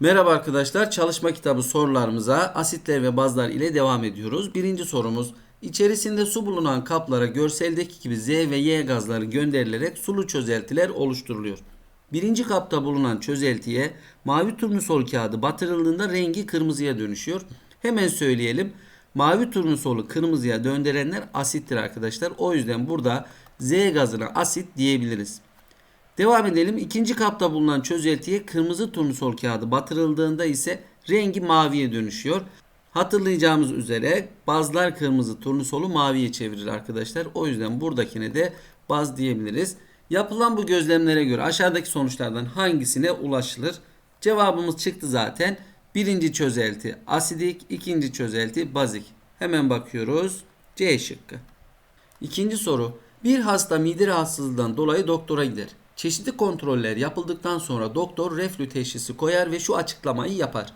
Merhaba arkadaşlar, çalışma kitabı sorularımıza asitler ve bazlar ile devam ediyoruz. Birinci sorumuz, içerisinde su bulunan kaplara görseldeki gibi Z ve Y gazları gönderilerek sulu çözeltiler oluşturuluyor. Birinci kapta bulunan çözeltiye mavi turnusol kağıdı batırıldığında rengi kırmızıya dönüşüyor. Hemen söyleyelim. Mavi turnusolu kırmızıya döndürenler asittir arkadaşlar. O yüzden burada Z gazına asit diyebiliriz. Devam edelim. İkinci kapta bulunan çözeltiye kırmızı turnusol kağıdı batırıldığında ise rengi maviye dönüşüyor. Hatırlayacağımız üzere bazlar kırmızı turnusolu maviye çevirir arkadaşlar. O yüzden buradakine de baz diyebiliriz. Yapılan bu gözlemlere göre aşağıdaki sonuçlardan hangisine ulaşılır? Cevabımız çıktı zaten. Birinci çözelti asidik, ikinci çözelti bazik. Hemen bakıyoruz. C şıkkı. İkinci soru. Bir hasta mide rahatsızlığından dolayı doktora gider. Çeşitli kontroller yapıldıktan sonra doktor reflü teşhisi koyar ve şu açıklamayı yapar.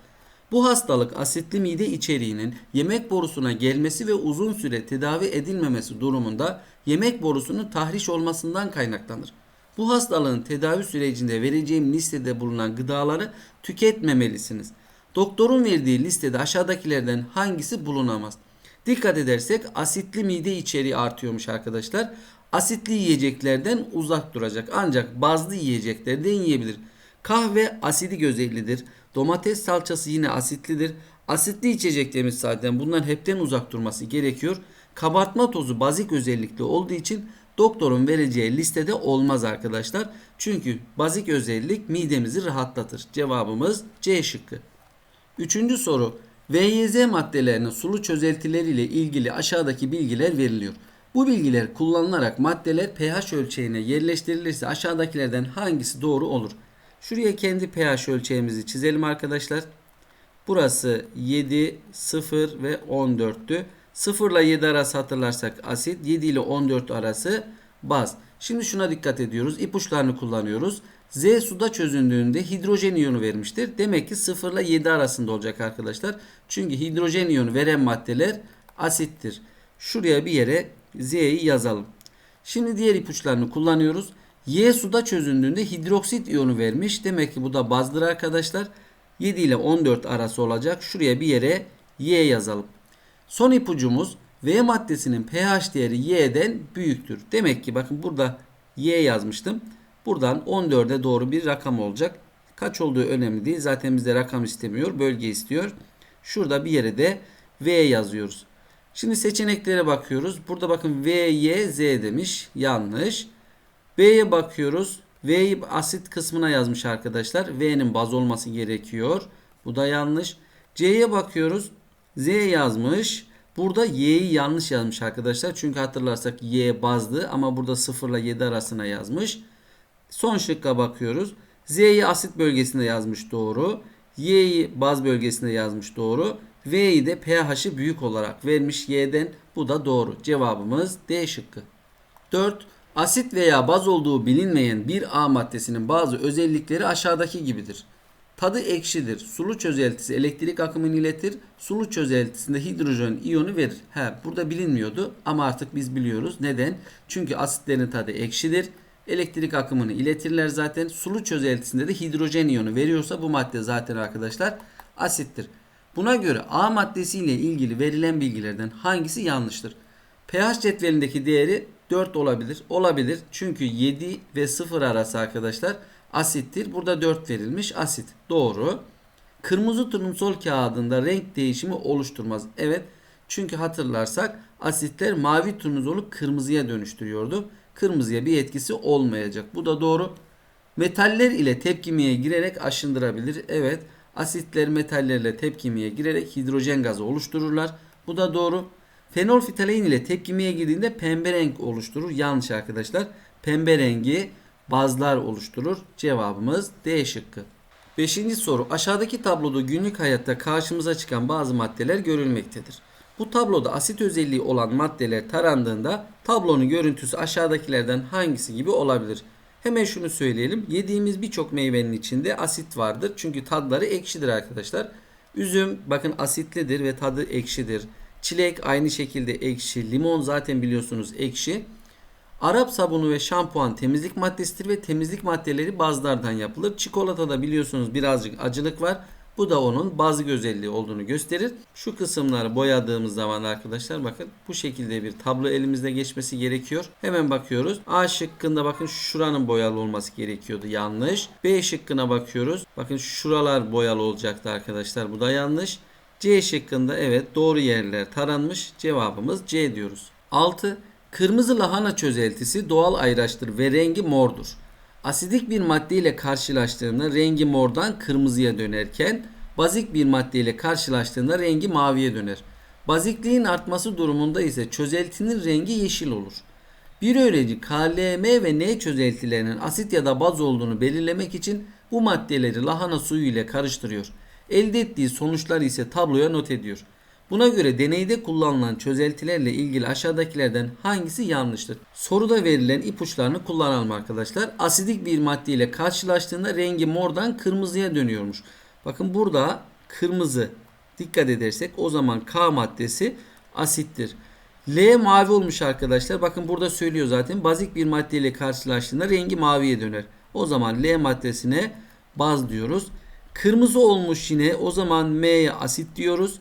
Bu hastalık asitli mide içeriğinin yemek borusuna gelmesi ve uzun süre tedavi edilmemesi durumunda yemek borusunun tahriş olmasından kaynaklanır. Bu hastalığın tedavi sürecinde vereceğim listede bulunan gıdaları tüketmemelisiniz. Doktorun verdiği listede aşağıdakilerden hangisi bulunamaz? Dikkat edersek asitli mide içeriği artıyormuş arkadaşlar. Asitli yiyeceklerden uzak duracak ancak bazlı yiyeceklerden yiyebilir. Kahve asidik özellidir. Domates salçası yine asitlidir. Asitli içecek demiş zaten bunların hepten uzak durması gerekiyor. Kabartma tozu bazik özellikli olduğu için doktorun vereceği listede olmaz arkadaşlar. Çünkü bazik özellik midemizi rahatlatır. Cevabımız C şıkkı. Üçüncü soru. VYZ maddelerinin sulu çözeltileriyle ilgili aşağıdaki bilgiler veriliyor. Bu bilgiler kullanılarak maddeler pH ölçeğine yerleştirilirse aşağıdakilerden hangisi doğru olur? Şuraya kendi pH ölçeğimizi çizelim arkadaşlar. Burası 7, 0 ve 14'tü. 0 ile 7 arası hatırlarsak asit, 7 ile 14 arası baz. Şimdi şuna dikkat ediyoruz. İpuçlarını kullanıyoruz. Z suda çözündüğünde hidrojen iyonu vermiştir. Demek ki 0 ile 7 arasında olacak arkadaşlar. Çünkü hidrojen iyonu veren maddeler asittir. Şuraya bir yere Z'yi yazalım. Şimdi diğer ipuçlarını kullanıyoruz. Y suda çözündüğünde hidroksit iyonu vermiş. Demek ki bu da bazdır arkadaşlar. 7 ile 14 arası olacak. Şuraya bir yere Y yazalım. Son ipucumuz V maddesinin pH değeri Y'den büyüktür. Demek ki bakın burada Y yazmıştım. Buradan 14'e doğru bir rakam olacak. Kaç olduğu önemli değil. Zaten bizde rakam istemiyor. Bölge istiyor. Şurada bir yere de V yazıyoruz. Şimdi seçeneklere bakıyoruz. Burada bakın V, Y, Z demiş. Yanlış. B'ye bakıyoruz. V'yi asit kısmına yazmış arkadaşlar. V'nin baz olması gerekiyor. Bu da yanlış. C'ye bakıyoruz. Z yazmış. Burada Y'yi yanlış yazmış arkadaşlar. Çünkü hatırlarsak Y bazdı ama burada 0 ile 7 arasına yazmış. Son şıkka bakıyoruz. Z'yi asit bölgesinde yazmış doğru. Y'yi baz bölgesinde yazmış doğru. V'yi de pH'i büyük olarak vermiş Y'den. Bu da doğru. Cevabımız D şıkkı. 4. Asit veya baz olduğu bilinmeyen bir A maddesinin bazı özellikleri aşağıdaki gibidir. Tadı ekşidir. Sulu çözeltisi elektrik akımını iletir. Sulu çözeltisinde hidrojen iyonu verir. He, burada bilinmiyordu ama artık biz biliyoruz. Neden? Çünkü asitlerin tadı ekşidir. Elektrik akımını iletirler zaten. Sulu çözeltisinde de hidrojen iyonu veriyorsa bu madde zaten arkadaşlar asittir. Buna göre A maddesi ile ilgili verilen bilgilerden hangisi yanlıştır? pH cetvelindeki değeri 4 olabilir. Olabilir. Çünkü 7 ve 0 arası arkadaşlar asittir. Burada 4 verilmiş asit. Doğru. Kırmızı turnusol kağıdında renk değişimi oluşturmaz. Evet. Çünkü hatırlarsak asitler mavi turnusolu kırmızıya dönüştürüyordu. Kırmızıya bir etkisi olmayacak. Bu da doğru. Metaller ile tepkimeye girerek aşındırabilir. Evet. Asitler metallerle tepkimeye girerek hidrojen gazı oluştururlar. Bu da doğru. Fenolftalein ile tepkimeye girdiğinde pembe renk oluşturur. Yanlış arkadaşlar. Pembe rengi bazlar oluşturur. Cevabımız D şıkkı. Beşinci soru. Aşağıdaki tabloda günlük hayatta karşımıza çıkan bazı maddeler görülmektedir. Bu tabloda asit özelliği olan maddeler tarandığında tablonun görüntüsü aşağıdakilerden hangisi gibi olabilir? Hemen şunu söyleyelim. Yediğimiz birçok meyvenin içinde asit vardır. Çünkü tadları ekşidir arkadaşlar. Üzüm bakın asitlidir ve tadı ekşidir. Çilek aynı şekilde ekşi. Limon zaten biliyorsunuz ekşi. Arap sabunu ve şampuan temizlik maddesidir ve temizlik maddeleri bazlardan yapılır. Çikolatada biliyorsunuz birazcık acılık var. Bu da onun bazı özelliği olduğunu gösterir. Şu kısımları boyadığımız zaman arkadaşlar bakın bu şekilde bir tablo elimizde geçmesi gerekiyor. Hemen bakıyoruz. A şıkkında bakın şuranın boyalı olması gerekiyordu. Yanlış. B şıkkına bakıyoruz. Bakın şuralar boyalı olacaktı arkadaşlar. Bu da yanlış. C şıkkında evet doğru yerler taranmış. Cevabımız C diyoruz. 6. Kırmızı lahana çözeltisi doğal ayraçtır ve rengi mordur. Asidik bir madde ile karşılaştığında rengi mordan kırmızıya dönerken bazik bir madde ile karşılaştığında rengi maviye döner. Bazikliğin artması durumunda ise çözeltinin rengi yeşil olur. Bir öğrenci KLM ve N çözeltilerinin asit ya da baz olduğunu belirlemek için bu maddeleri lahana suyu ile karıştırıyor. Elde ettiği sonuçlar ise tabloya not ediyor. Buna göre deneyde kullanılan çözeltilerle ilgili aşağıdakilerden hangisi yanlıştır? Soruda verilen ipuçlarını kullanalım arkadaşlar. Asidik bir madde ile karşılaştığında rengi mordan kırmızıya dönüyormuş. Bakın burada kırmızı dikkat edersek o zaman K maddesi asittir. L mavi olmuş arkadaşlar. Bakın burada söylüyor zaten. Bazik bir madde ile karşılaştığında rengi maviye döner. O zaman L maddesine baz diyoruz. Kırmızı olmuş yine. O zaman M'ye asit diyoruz.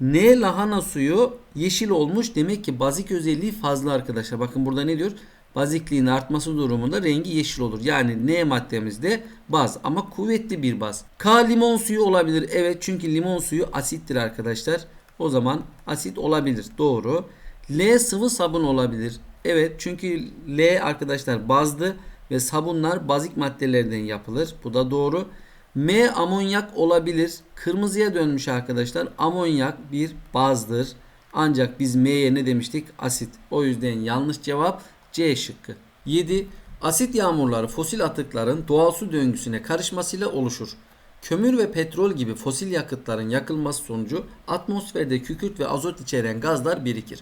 N lahana suyu yeşil olmuş. Demek ki bazik özelliği fazla arkadaşlar. Bakın burada ne diyor? Bazikliğin artması durumunda rengi yeşil olur. Yani N maddemizde baz ama kuvvetli bir baz. K limon suyu olabilir. Evet çünkü limon suyu asittir arkadaşlar. O zaman asit olabilir. Doğru. L sıvı sabun olabilir. Evet çünkü L arkadaşlar bazdı ve sabunlar bazik maddelerden yapılır. Bu da doğru. M amonyak olabilir. Kırmızıya dönmüş arkadaşlar. Amonyak bir bazdır. Ancak biz M'ye ne demiştik? Asit. O yüzden yanlış cevap C şıkkı. 7. Asit yağmurları fosil atıkların doğal su döngüsüne karışmasıyla oluşur. Kömür ve petrol gibi fosil yakıtların yakılması sonucu atmosferde kükürt ve azot içeren gazlar birikir.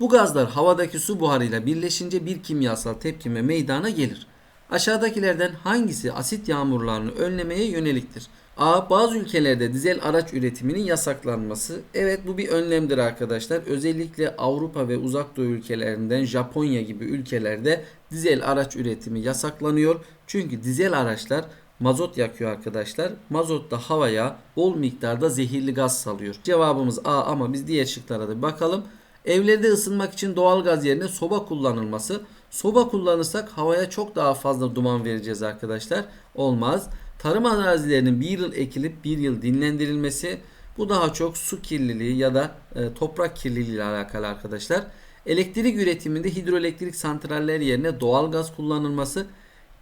Bu gazlar havadaki su buharıyla birleşince bir kimyasal tepkime meydana gelir. Aşağıdakilerden hangisi asit yağmurlarını önlemeye yöneliktir? A. Bazı ülkelerde dizel araç üretiminin yasaklanması. Evet bu bir önlemdir arkadaşlar. Özellikle Avrupa ve Uzak Doğu ülkelerinden Japonya gibi ülkelerde dizel araç üretimi yasaklanıyor. Çünkü dizel araçlar mazot yakıyor arkadaşlar. Mazot da havaya bol miktarda zehirli gaz salıyor. Cevabımız A ama biz diğer şıklara da bakalım. Evlerde ısınmak için doğal gaz yerine soba kullanılması. Soba kullanırsak havaya çok daha fazla duman vereceğiz arkadaşlar. Olmaz. Tarım arazilerinin bir yıl ekilip bir yıl dinlendirilmesi. Bu daha çok su kirliliği ya da e, toprak kirliliği ile alakalı arkadaşlar. Elektrik üretiminde hidroelektrik santraller yerine doğal gaz kullanılması.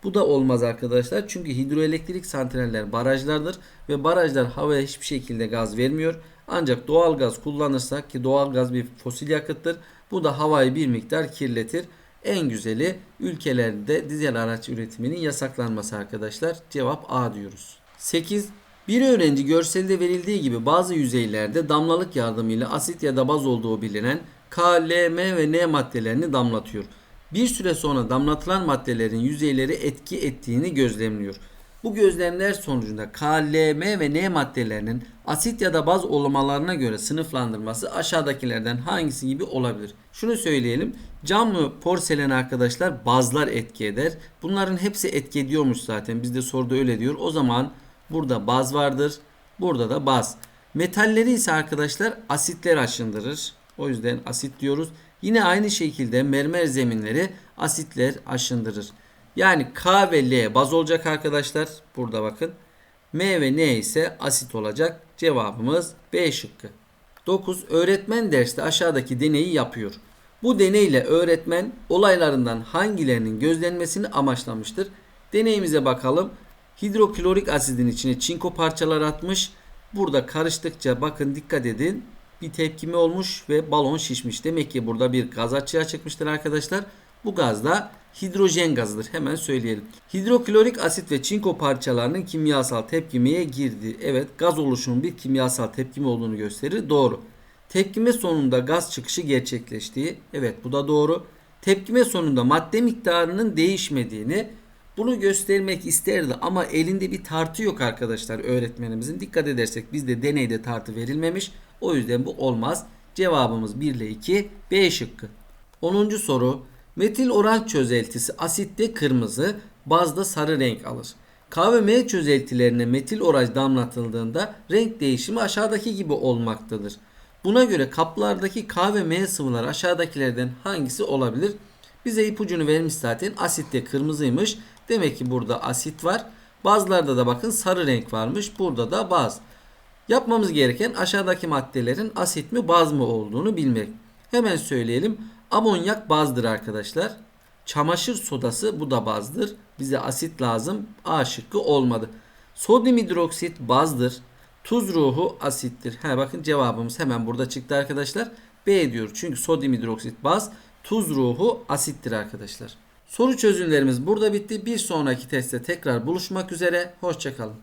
Bu da olmaz arkadaşlar. Çünkü hidroelektrik santraller barajlardır ve barajlar havaya hiçbir şekilde gaz vermiyor. Ancak doğal gaz kullanırsak ki doğal gaz bir fosil yakıttır. Bu da havayı bir miktar kirletir. En güzeli ülkelerde dizel araç üretiminin yasaklanması arkadaşlar. Cevap A diyoruz. 8. Bir öğrenci görselde verildiği gibi bazı yüzeylerde damlalık yardımıyla asit ya da baz olduğu bilinen K, L, M ve N maddelerini damlatıyor. Bir süre sonra damlatılan maddelerin yüzeyleri etki ettiğini gözlemliyor. Bu gözlemler sonucunda K, L, M ve N maddelerinin asit ya da baz olmalarına göre sınıflandırması aşağıdakilerden hangisi gibi olabilir? Şunu söyleyelim. Cam ve porselen arkadaşlar bazlar etki eder. Bunların hepsi etki ediyormuş zaten. Bizde soruda öyle diyor. O zaman burada baz vardır. Burada da baz. Metalleri ise arkadaşlar asitler aşındırır. O yüzden asit diyoruz. Yine aynı şekilde mermer zeminleri asitler aşındırır. Yani K ve L baz olacak arkadaşlar. Burada bakın. M ve N ise asit olacak. Cevabımız B şıkkı. 9. Öğretmen derste aşağıdaki deneyi yapıyor. Bu deneyle öğretmen olaylarından hangilerinin gözlenmesini amaçlamıştır. Deneyimize bakalım. Hidroklorik asidin içine çinko parçaları atmış. Burada karıştıkça bakın dikkat edin. Bir tepkime olmuş ve balon şişmiş. Demek ki burada bir gaz açığa çıkmıştır arkadaşlar. Bu gaz da hidrojen gazıdır. Hemen söyleyelim. Hidroklorik asit ve çinko parçalarının kimyasal tepkimeye girdi. Evet gaz oluşumun bir kimyasal tepkime olduğunu gösterir. Doğru. Tepkime sonunda gaz çıkışı gerçekleştiği. Evet bu da doğru. Tepkime sonunda madde miktarının değişmediğini bunu göstermek isterdi ama elinde bir tartı yok arkadaşlar öğretmenimizin. Dikkat edersek bizde deneyde tartı verilmemiş. O yüzden bu olmaz. Cevabımız 1 ile 2 B şıkkı. 10. soru. Metil oranj çözeltisi asitte kırmızı, bazda sarı renk alır. K ve M çözeltilerine metil oranj damlatıldığında renk değişimi aşağıdaki gibi olmaktadır. Buna göre kaplardaki K ve M sıvıları aşağıdakilerden hangisi olabilir? Bize ipucunu vermiş zaten. Asitte kırmızıymış. Demek ki burada asit var. Bazılarda da bakın sarı renk varmış. Burada da baz. Yapmamız gereken aşağıdaki maddelerin asit mi baz mı olduğunu bilmek. Hemen söyleyelim. Amonyak bazdır arkadaşlar. Çamaşır sodası bu da bazdır. Bize asit lazım. A şıkkı olmadı. Sodyum hidroksit bazdır. Tuz ruhu asittir. Ha bakın cevabımız hemen burada çıktı arkadaşlar. B diyor. Çünkü sodyum hidroksit baz, tuz ruhu asittir arkadaşlar. Soru çözümlerimiz burada bitti. Bir sonraki testte tekrar buluşmak üzere. Hoşçakalın.